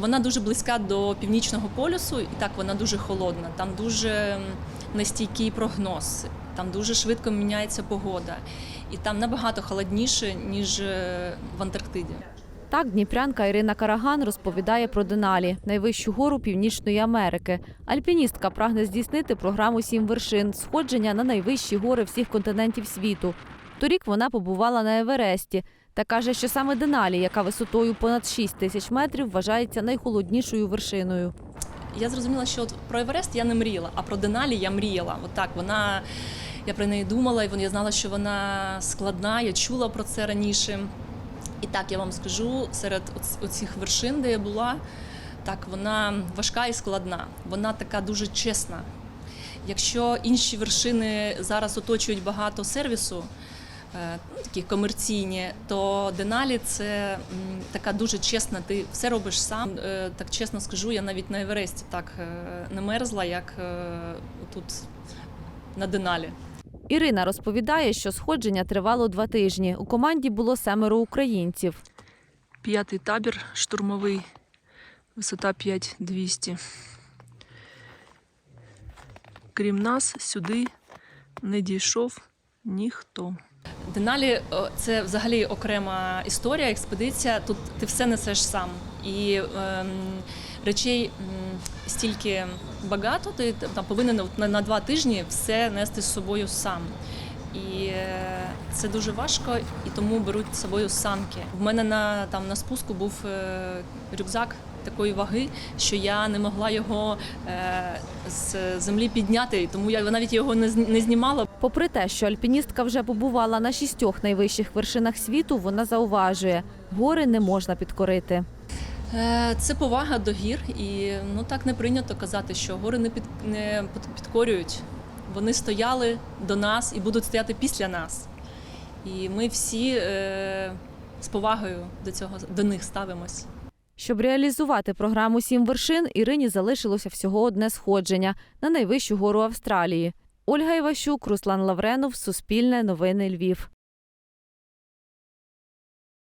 Вона дуже близька до північного полюсу, і так вона дуже холодна. Там дуже нестійкий прогноз, там дуже швидко міняється погода, і там набагато холодніше ніж е, в Антарктиді. Так, дніпрянка Ірина Караган розповідає про Деналі, найвищу гору Північної Америки. Альпіністка прагне здійснити програму «Сім вершин сходження на найвищі гори всіх континентів світу. Торік вона побувала на Евересті та каже, що саме Деналі, яка висотою понад 6 тисяч метрів, вважається найхолоднішою вершиною. Я зрозуміла, що от про Еверест я не мріяла, а про Деналі я мріяла. От так, вона я про неї думала, і я знала, що вона складна, я чула про це раніше. І так я вам скажу, серед оцих вершин, де я була, так вона важка і складна. Вона така дуже чесна. Якщо інші вершини зараз оточують багато сервісу, такі комерційні, то Деналі це така дуже чесна. Ти все робиш сам. Е, Так чесно скажу, я навіть на Евересті так е, не мерзла, як е, тут на Деналі. Ірина розповідає, що сходження тривало два тижні. У команді було семеро українців. П'ятий табір штурмовий, висота 5200. Крім нас, сюди не дійшов ніхто. Деналі це взагалі окрема історія, експедиція. Тут ти все несеш сам. І ем, речей стільки багато, ти там повинен на, на два тижні все нести з собою сам. І е, це дуже важко, і тому беруть з собою санки. В мене на там на спуску був е, рюкзак такої ваги, що я не могла його е, з землі підняти, тому я навіть його не, знімала, Попри те, що альпіністка вже побувала на шістьох найвищих вершинах світу, вона зауважує, гори не можна підкорити. Е, Це повага до гір, і ну так не прийнято казати, що гори не під не підкорюють. Вони стояли до нас і будуть стояти після нас. І ми всі е, з повагою до цього до них ставимось. Щоб реалізувати програму «Сім вершин, Ірині залишилося всього одне сходження на найвищу гору Австралії. Ольга Іващук, Руслан Лавренов, Суспільне, Новини Львів.